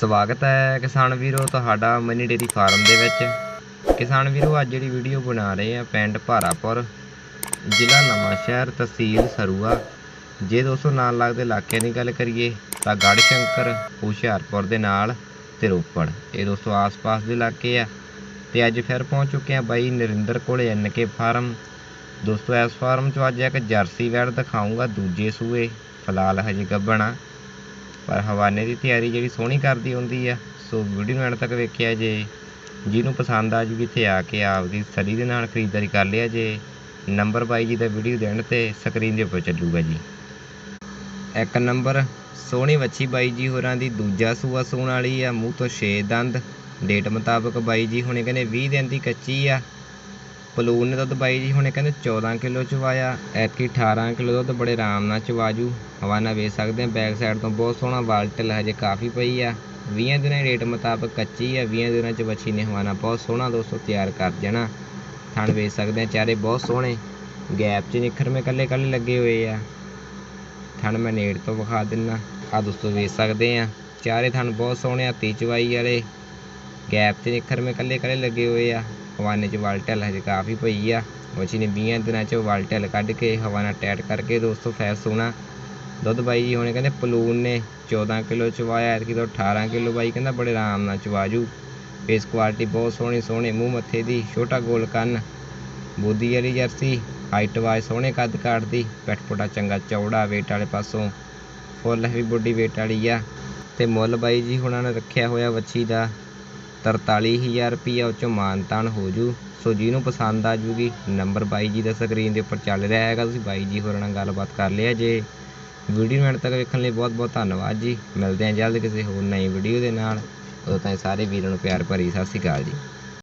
ਸਵਾਗਤ ਹੈ ਕਿਸਾਨ ਵੀਰੋ ਤੁਹਾਡਾ ਮਨੀ ਡੇਰੀ ਫਾਰਮ ਦੇ ਵਿੱਚ। ਕਿਸਾਨ ਵੀਰੋ, ਅੱਜ ਜਿਹੜੀ ਵੀਡੀਓ ਬਣਾ ਰਹੇ ਆ ਪਿੰਡ ਭਾਰਾਪੁਰ, ਜ਼ਿਲ੍ਹਾ ਨਵਾਂਸ਼ਹਿਰ ਤਹਿਸੀਲ ਸਰੂਆ। ਜੇ ਦੋਸਤੋ ਨਾਲ ਲੱਗਦੇ ਇਲਾਕਿਆਂ ਦੀ ਗੱਲ ਕਰੀਏ ਤਾਂ ਗੜ੍ਹ ਸ਼ੰਕਰ, ਹੁਸ਼ਿਆਰਪੁਰ ਦੇ ਨਾਲ ਤੇ ਰੋਪੜ। ਇਹ ਦੋਸਤੋ ਆਸ-ਪਾਸ ਦੇ ਇਲਾਕੇ ਆ। ਤੇ ਅੱਜ ਫਿਰ ਪਹੁੰਚ ਚੁੱਕੇ ਆ ਬਾਈ ਨਰਿੰਦਰ ਕੋਲੇ ਐਨਕੇ ਫਾਰਮ। ਦੋਸਤੋ ਇਸ ਫਾਰਮ 'ਚੋਂ ਅੱਜ ਇੱਕ ਜਰਸੀ ਵੈੜ ਦਿਖਾਉਂਗਾ ਦੂਜੇ ਸੂਏ, ਫਿਲਹਾਲ ਹਜੇ ਗੱਭਣਾ। ਪਰ ਹਵਾਨੇ ਦੀ ਤਿਆਰੀ ਜਿਹੜੀ ਸੋਹਣੀ ਕਰਦੀ ਹੁੰਦੀ ਆ, ਸੋ ਵੀਡੀਓ ਨੂੰ ਐਂਡ ਤੱਕ ਵੇਖਿਆ ਜੇ, ਜਿਹਨੂੰ ਪਸੰਦ ਆ ਜੂਗੀ ਇੱਥੇ ਆ ਕੇ ਆਪਦੀ ਸਰੀ ਦੇ ਨਾਲ ਖਰੀਦਦਾਰੀ ਕਰ ਲਿਆ ਜੇ, ਨੰਬਰ ਬਾਈ ਜੀ ਦਾ ਵੀਡੀਓ ਦੇਣ ਤੇ ਸਕਰੀਨ ਦੇ ਉੱਪਰ ਚੱਲੂਗਾ ਜੀ। ਇੱਕ ਨੰਬਰ, ਸੋਹਣੀ ਵੱਛੀ ਬਾਈ ਜੀ ਹੋਰਾਂ ਦੀ ਦੂਜਾ ਸੂਆ ਸੂਣ ਵਾਲੀ ਆ, ਮੂੰਹ ਤੋਂ 6 ਦੰਦ, ਡੇਟ ਮੁਤਾਬਕ ਬਾਈ ਜੀ ਹੁਣੇ ਕਹਿੰਦੇ 20 ਦਿਨ ਦੀ ਕੱਚੀ ਆ ਪਲੂਨ ਨੇ ਦੁੱਧ ਬਾਈ ਜੀ, ਹੁਣੇ ਕਹਿੰਦੇ 14 ਕਿਲੋ ਚਵਾਇਆ, ਐਤਕੀ 18 ਕਿਲੋ ਦੁੱਧ ਬੜੇ ਆਰਾਮ ਨਾਲ ਚਵਾਜੂ। ਹਵਾਨਾ ਵੇਚ ਸਕਦੇ ਆ ਬੈਕ ਸਾਈਡ ਤੋਂ ਬਹੁਤ ਸੋਹਣਾ ਵਾਲਟਲ ਹਜੇ ਕਾਫੀ ਪਈ ਆ। 20 ਦਿਨਾਂ ਰੇਟ ਮੁਤਾਬਕ ਕੱਚੀ ਆ 20 ਦਿਨਾਂ ਚ ਬੱਚੀ ਨੇ ਹਵਾਨਾ ਬਹੁਤ ਸੋਹਣਾ ਦੋਸਤੋ ਤਿਆਰ ਕਰ ਜਾਣਾ ਥਣ ਵੇਚ ਸਕਦੇ ਆ ਚਾਰੇ ਬਹੁਤ ਸੋਹਣੇ। ਗੈਪ 'ਚ ਨਿਖਰ ਨਿਖਰਵੇਂ ਕੱਲੇ ਕੱਲੇ ਲੱਗੇ ਹੋਏ ਆ। ਥਣ ਮੈਂ ਨੇੜ ਤੋਂ ਵਿਖਾ ਦਿੰਨਾ। ਆ ਦੋਸਤੋ ਵੇਚ ਸਕਦੇ ਆ ਚਾਰੇ ਥਣ ਬਹੁਤ ਸੋਹਣੇ ਆ ਤੀ ਚਵਾਈ ਵਾਲੇ। ਗੈਪ 'ਚ ਨਿਖਰ ਨਿਖਰਵੇਂ ਕੱਲੇ ਕੱਲੇ ਲੱਗੇ ਹੋਏ ਆ। ਹਵਾਨੇ 'ਚ ਵਾਲਟਲ ਹਜੇ ਕਾਫੀ ਪਈ ਆ। ਬੱਚੀ ਨੇ 20 ਦਿਨਾਂ 'ਚ ਵਾਲਟਲ ਕੱਢ ਕੇ ਹਵਾਨਾ ਟੈਟ ਕਰਕੇ ਦੋਸਤੋ ਫੈਸ ਸੋਹਣਾ ਦੁੱਧ ਬਾਈ ਜੀ ਹੁਣੇ ਕਹਿੰਦੇ ਪਲੂਨ ਨੇ 14 ਕਿਲੋ ਚਵਾਇਆ, ਐਤਕੀ ਤੋਂ 18 ਕਿਲੋ ਬਾਈ ਕਹਿੰਦਾ ਬੜੇ ਆਰਾਮ ਨਾਲ ਚਵਾਜੂ ਫੇਸ ਕੁਆਲਿਟੀ ਬਹੁਤ ਸੋਹਣੀ, ਸੋਹਣੇ ਮੂੰਹ ਮੱਥੇ ਦੀ, ਛੋਟਾ ਗੋਲ ਕੰਨ, ਬੋਦੀ ਵਾਲੀ ਜਰਸੀ ਹਾਈਟ ਵਾਈਜ਼ ਸੋਹਣੇ ਕੱਦ ਕਾਟਦੀ ਪਿੱਠ ਪੁੱਠਾ ਚੰਗਾ ਚੌੜਾ ਵੇਟ ਵਾਲੇ ਪਾਸੋਂ ਫੁੱਲ ਵੀ ਬੋਡੀ ਵੇਟ ਵਾਲੀ ਆ। ਤੇ ਮੁੱਲ ਬਾਈ ਜੀ ਹੁਣਾਂ ਨੇ ਰੱਖਿਆ ਹੋਇਆ ਵੱਛੀ ਦਾ 43000 ਰੁਪਈਆ ਉਹ ਚੋਂ ਮਾਨਤਾਨ ਹੋ ਜੂ। ਸੋ ਜਿਹਨੂੰ ਪਸੰਦ ਆ ਜੂਗੀ, ਨੰਬਰ ਬਾਈ ਜੀ ਦਾ ਸਕਰੀਨ ਦੇ ਉੱਪਰ ਚੱਲ ਰਿਹਾ ਹੈਗਾ। ਤੁਸੀਂ ਬਾਈ ਜੀ ਹੋਰਾਂ ਨਾਲ ਗੱਲਬਾਤ ਕਰ ਲਿਆ ਜੇ। ਵੀਡੀਓ ਨੂੰ ਅੰਤ ਤੱਕ ਵੇਖਣ ਲਈ ਬਹੁਤ ਬਹੁਤ ਧੰਨਵਾਦ ਜੀ। ਮਿਲਦੇ ਹਾਂ ਜਲਦ ਕਿਸੇ ਹੋਰ ਨਈ ਵੀਡੀਓ ਦੇ ਨਾਲ। ਉਦੋਂ ਤਾਈਂ ਸਾਰੇ ਵੀਰਾਂ ਨੂੰ ਪਿਆਰ ਭਰੀ ਸਤਿ ਸ਼੍ਰੀ ਅਕਾਲ ਜੀ।